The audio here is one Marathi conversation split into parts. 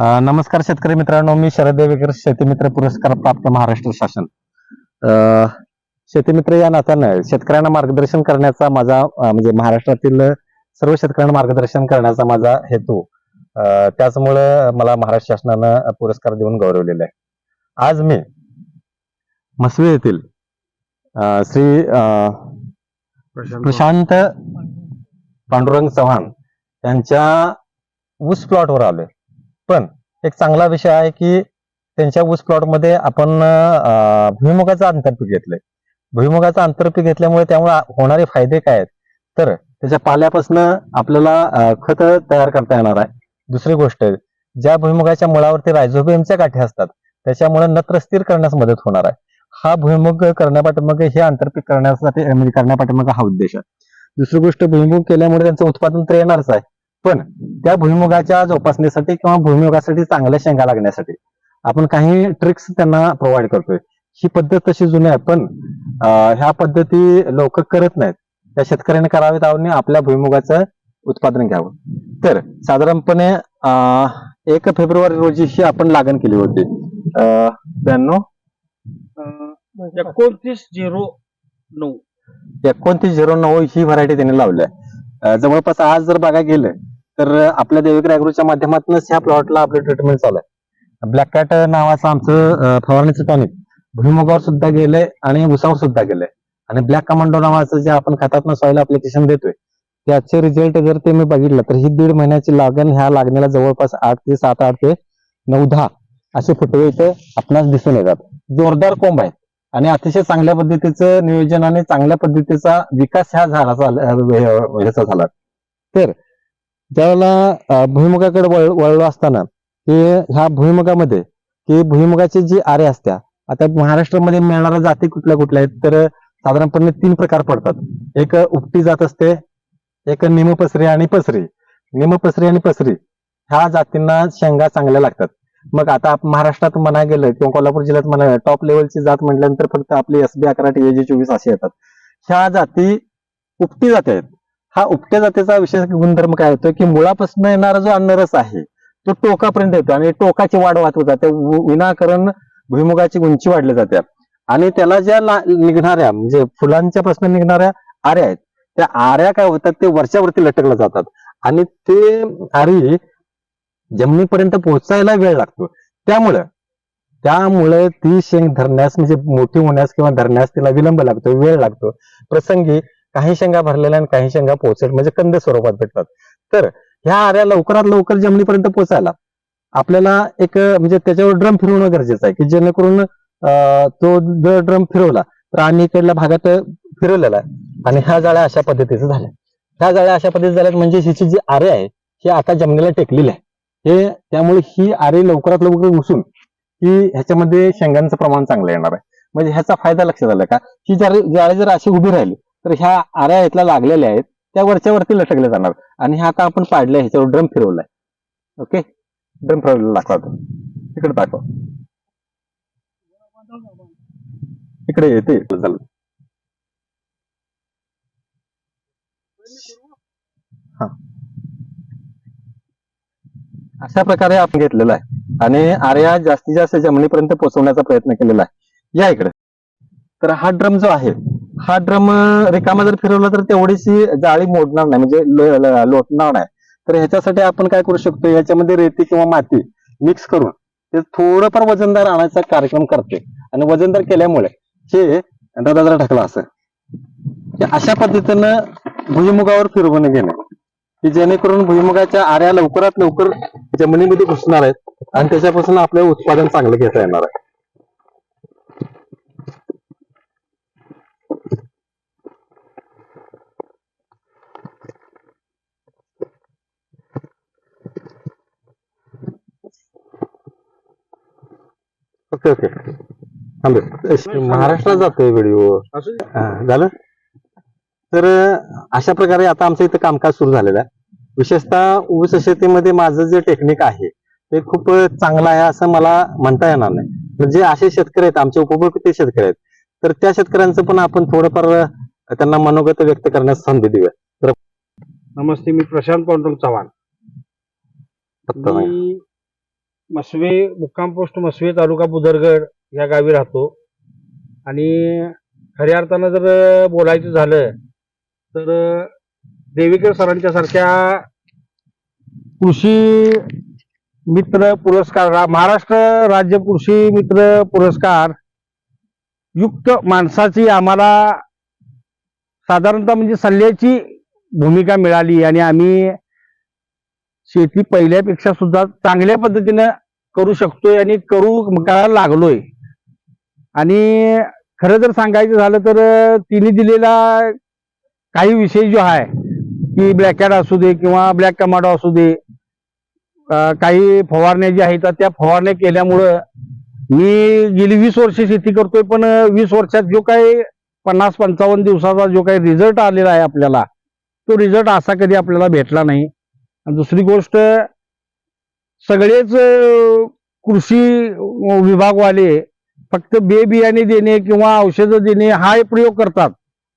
नमस्कार शेतकरी मित्रांनो मी शरद देवेकर शेतीमित्र पुरस्कार प्राप्त महाराष्ट्र शासन. अ, शेतीमित्र या नात्यानं शेतकऱ्यांना मार्गदर्शन करण्याचा माझा म्हणजे महाराष्ट्रातील सर्व शेतकऱ्यांना मार्गदर्शन करण्याचा माझा हेतू त्याचमुळं मला महाराष्ट्र शासनानं पुरस्कार देऊन गौरवलेला आहे. आज मी मसवे येथील श्री प्रशांत पांडुरंग चव्हाण यांच्या ऊस प्लॉटवर आलोय. पण एक चांगला विषय आहे की त्यांच्या ऊस प्लॉटमध्ये आपण भुईमुगाचं आंतरपीक घेतलंय. भुईमुगाचं आंतरपीक घेतल्यामुळे त्यामुळे होणारे फायदे काय आहेत? तर त्याच्या पाल्यापासून आपल्याला खत तयार करता येणार आहे. दुसरी गोष्ट ज्या भुईमुगाच्या मुळावरती रायझोबियमच्या गाठी असतात त्याच्यामुळे नत्र स्थिर करण्यास मदत होणार आहे. हा भुईमुग करण्यापाठीमागे हे आंतरपीक करण्यासाठी म्हणजे करण्यापाठीमागे हा उद्देश आहे. दुसरी गोष्ट भुईमुग केल्यामुळे त्यांचं उत्पादन तर येणारच आहे. पण त्या भुईमुगाच्या जोपासणीसाठी किंवा भुईमुगासाठी चांगल्या शेंगा लागण्यासाठी आपण काही ट्रिक्स त्यांना प्रोव्हाइड करतोय. ही पद्धत तशी जुनी आहे पण ह्या पद्धती लोक करत नाहीत. त्या शेतकऱ्याने करावेत आणि आपल्या भुईमुगाचं उत्पादन घ्यावं. तर साधारणपणे एक फेब्रुवारी रोजी ही आपण लागण केली होती. अं, त्र्याण्णव एकोणतीस झिरो नऊ. एकोणतीस झिरो नऊ ही व्हरायटी त्यांनी लावली आहे. जवळपास आज जर बघा गेलं तर आपल्या देवेकर अॅग्रोच्या माध्यमातूनच ह्या प्लॉटला आपलं ट्रीटमेंट चालू आहे. ब्लॅक कॅट नावाचं आमचं फवारणीचं टॉनिक भुईमुगावर सुद्धा गेलंय आणि उसावर सुद्धा गेलंय. आणि ब्लॅक कमांडो नावाचं जे आपण खतातनं सॉईल अप्लिकेशन देतोय त्याचे रिझल्ट जर ते मी बघितलं तर ही दीड महिन्याची लागण ह्या लागण्याला जवळपास आठ ते सात आठ ते नऊ दहा असे फुटवे इथे आपणास दिसून येतात. जोरदार कोंब आहे. आणि अतिशय चांगल्या पद्धतीचं नियोजन आणि चांगल्या पद्धतीचा विकास ह्या झाडाचा झाला- ह्याचा झाला. तर ज्यावेळेला भुईमुगाकडे वळ वळलो असताना की ह्या भुईमुगामध्ये की भुईमुगाची जी आरे असत्या आता महाराष्ट्रामध्ये मिळणाऱ्या जाती कुठल्या कुठल्या आहेत तर साधारणपणे तीन प्रकार पडतात. एक उपटी जात असते एक निमपसरी आणि पसरी. निमपसरी आणि पसरी ह्या जातींना शेंगा चांगल्या लागतात. मग आता महाराष्ट्रात म्हणा गेलं किंवा कोल्हापूर जिल्ह्यात म्हणा टॉप लेवलची जात म्हटल्यानंतर फक्त आपली एस बी अकरा टी चोवीस असे येतात. ह्या जाती उपटी जाती आहेत. हा उपट्या जातीचा विशेष गुणधर्म काय होतो की मुळापासून येणारा जो अन्नरस आहे तो टोकापर्यंत येतो आणि टोकाची वाढ वाहत जाते. विनाकारण भुईमुगाची उंची वाढली जाते. आणि त्याला ज्या निघणाऱ्या म्हणजे फुलांच्या पासून निघणाऱ्या आऱ्या आहेत त्या आऱ्या काय होतात ते वरच्यावरती लटकल्या जातात. आणि ते आरी जमिनीपर्यंत पोहोचायला वेळ लागतो. त्यामुळं त्यामुळे ती शेंग धरण्यास म्हणजे मोठी होण्यास किंवा धरण्यास तिला विलंब लागतो वेळ लागतो. प्रसंगी काही शेंगा भरलेल्या आणि काही शेंगा पोचेल म्हणजे कंद स्वरूपात भेटतात. तर ह्या आऱ्या लवकरात लवकर जमिनीपर्यंत पोहोचायला आपल्याला एक म्हणजे त्याच्यावर ड्रम फिरवणं गरजेचं आहे की जेणेकरून अं, तो जर ड्रम फिरवला तर आम्ही इकडल्या भागात फिरवलेला आहे. आणि ह्या जाळ्या अशा पद्धतीचं झाल्या. ह्या जाळ्या अशा पद्धतीत झाल्यात म्हणजे हिची जी आरे आहे ही आता जमिनीला टेकलेली आहे. हे त्यामुळे ही आरे लवकरात लवकर उसून की ह्याच्यामध्ये शेंगांचं प्रमाण चांगलं येणार आहे. म्हणजे ह्याचा फायदा लक्षात आला का? ही जाळी जाळी जर अशी उभी राहिली तर ह्या आऱ्या इथल्या लागलेल्या आहेत त्या वरच्या वरती लटकल्या जाणार. आणि ह्या आता आपण पाडल्या ह्याच्यावर ड्रम फिरवलाय. ओके? ड्रम फिरवलेला दाखवा तो. इकडे दाखवा. इकडे येते झालं अशा प्रकारे आपण घेतलेला आहे. आणि आर्या जास्तीत जास्त जमिनीपर्यंत पोहोचवण्याचा प्रयत्न केलेला आहे. या इकडे. तर हा ड्रम जो आहे हा ड्रम रिकामा जर फिरवला तर तेवढीशी जाळी मोडणार नाही म्हणजे लोटणार नाही. तर ह्याच्यासाठी आपण काय करू शकतो याच्यामध्ये रेती किंवा माती मिक्स करून ते थोडंफार वजनदार आणायचा कार्यक्रम करते. आणि वजनदार केल्यामुळे हे दादा ढकला असं. अशा पद्धतीनं भुईमुगावर फिरवून घेणे. की जेणेकरून भुईमुगाच्या आऱ्या लवकरात लवकर जमिनीमध्ये घुसणार आहेत आणि त्याच्यापासून आपलं उत्पादन चांगलं घेता येणार आहे. Okay okay. थांबे. महाराष्ट्रात जातोय व्हिडिओ झालं? तर अशा प्रकारे आता आमचं इथं कामकाज सुरू झालेलं आहे. विशेषतः ऊस शेतीमध्ये माझं जे टेक्निक आहे ते खूप चांगलं आहे असं मला म्हणता येणार नाही. म्हणजे असे शेतकरी आहेत आमचे उपभोक्ते शेतकरी आहेत तर त्या शेतकऱ्यांचं पण आपण थोडंफार त्यांना मनोगत व्यक्त करण्यास संधी देऊया. नमस्ते मी प्रशांत पांडुरंग चव्हाण. मसवे मुक्काम पोस्ट मसवे तालुका बुदरगड या गावी राहतो. आणि खऱ्या अर्थानं जर बोलायचं झालं तर देवीकर सरांच्या सारख्या कृषी मित्र पुरस्कार महाराष्ट्र राज्य कृषी मित्र पुरस्कार युक्त माणसाची आम्हाला साधारणतः म्हणजे सल्ल्याची भूमिका मिळाली आणि आम्ही शेती पहिल्यापेक्षा सुद्धा चांगल्या पद्धतीनं करू शकतोय आणि करू करायला लागलोय. आणि खरं जर सांगायचं झालं तर तिने दिलेला काही विषय जो आहे की ब्लॅक असू दे किंवा ब्लॅक कमाडो असू दे काही फवारण्या ज्या आहेत त्या फवारण्या केल्यामुळं मी गेली वीस वर्ष शेती करतोय पण वीस वर्षात जो काही पन्नास पंचावन्न दिवसाचा जो काही रिझल्ट आलेला आहे आपल्याला तो रिझल्ट असा कधी आपल्याला भेटला नाही. दुसरी गोष्ट सगळेच कृषी विभागवाले फक्त बे बियाणे देणे किंवा औषधं देणे हा प्रयोग करतात.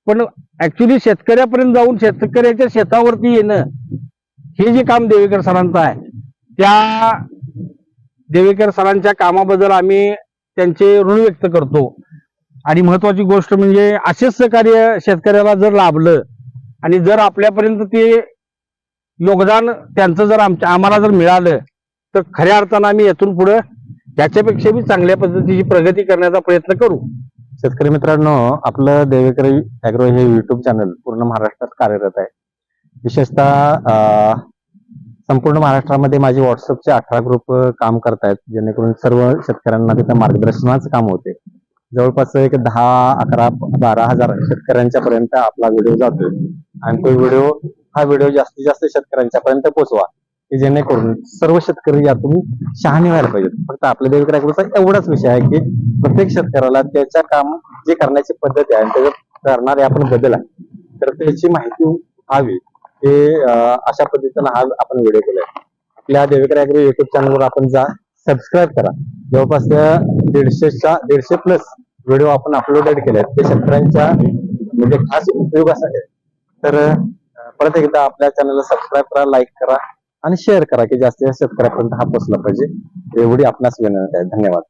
पण ऍक्च्युली शेतकऱ्यापर्यंत जाऊन शेतकऱ्याच्या शेतावरती येणं हे जे काम देवेकर सरांचं आहे त्या देवेकर सरांच्या कामाबद्दल आम्ही त्यांचे ऋण व्यक्त करतो. आणि महत्वाची गोष्ट म्हणजे असेच सहकार्य शेतकऱ्याला जर लाभलं आणि जर आपल्यापर्यंत ते योगदान त्यांचं जर आमच्या आम्हाला जर मिळालं तर खऱ्या अर्थानं आम्ही येथून पुढे याच्यापेक्षा बी चांगल्या पद्धतीची प्रगती करण्याचा प्रयत्न करू. शेतकरी मित्रांनो आपलं देवेकरी अॅग्रो हे युट्यूब चॅनल पूर्ण महाराष्ट्रात कार्यरत आहे. विशेषतः संपूर्ण महाराष्ट्रामध्ये माझे व्हॉट्सअपचे अठरा ग्रुप काम करतायत जेणेकरून सर्व शेतकऱ्यांना तिथं मार्गदर्शनाचं काम होते. जवळपास एक दहा अकरा बारा हजार शेतकऱ्यांच्या पर्यंत आपला व्हिडिओ जातोय. आणि तो व्हिडिओ हा व्हिडिओ जास्तीत जास्त शेतकऱ्यांच्या पर्यंत पोहोचवा की जेणेकरून सर्व शेतकरी यातून शहाणे व्हायला पाहिजेत. फक्त आपल्या देवेकर एवढाच विषय आहे की प्रत्येक शेतकऱ्याला त्याच्या काम जे करण्याची पद्धत आहे आणि त्याच्यात करणारे आपण बदल आहे. तर त्याची माहिती व्हावी हे अशा पद्धतीनं हा आपण व्हिडिओ केलाय. आपल्या देवेकर अॅग्रो युट्यूब चॅनलवर आपण जा सबस्क्राईब करा. जवळपास त्या दीडशेच्या दीडशे प्लस व्हिडिओ आपण अपलोडेड केले आहेत ते शेतकऱ्यांच्या म्हणजे खास उपयोगासाठी. तर परत एकदा आपल्या चॅनलला सबस्क्राईब करा लाईक करा आणि शेअर करा की जास्तीत जास्त शेतकऱ्यापर्यंत हा पोचला पाहिजे. एवढी आपणास विनंती आहे. धन्यवाद.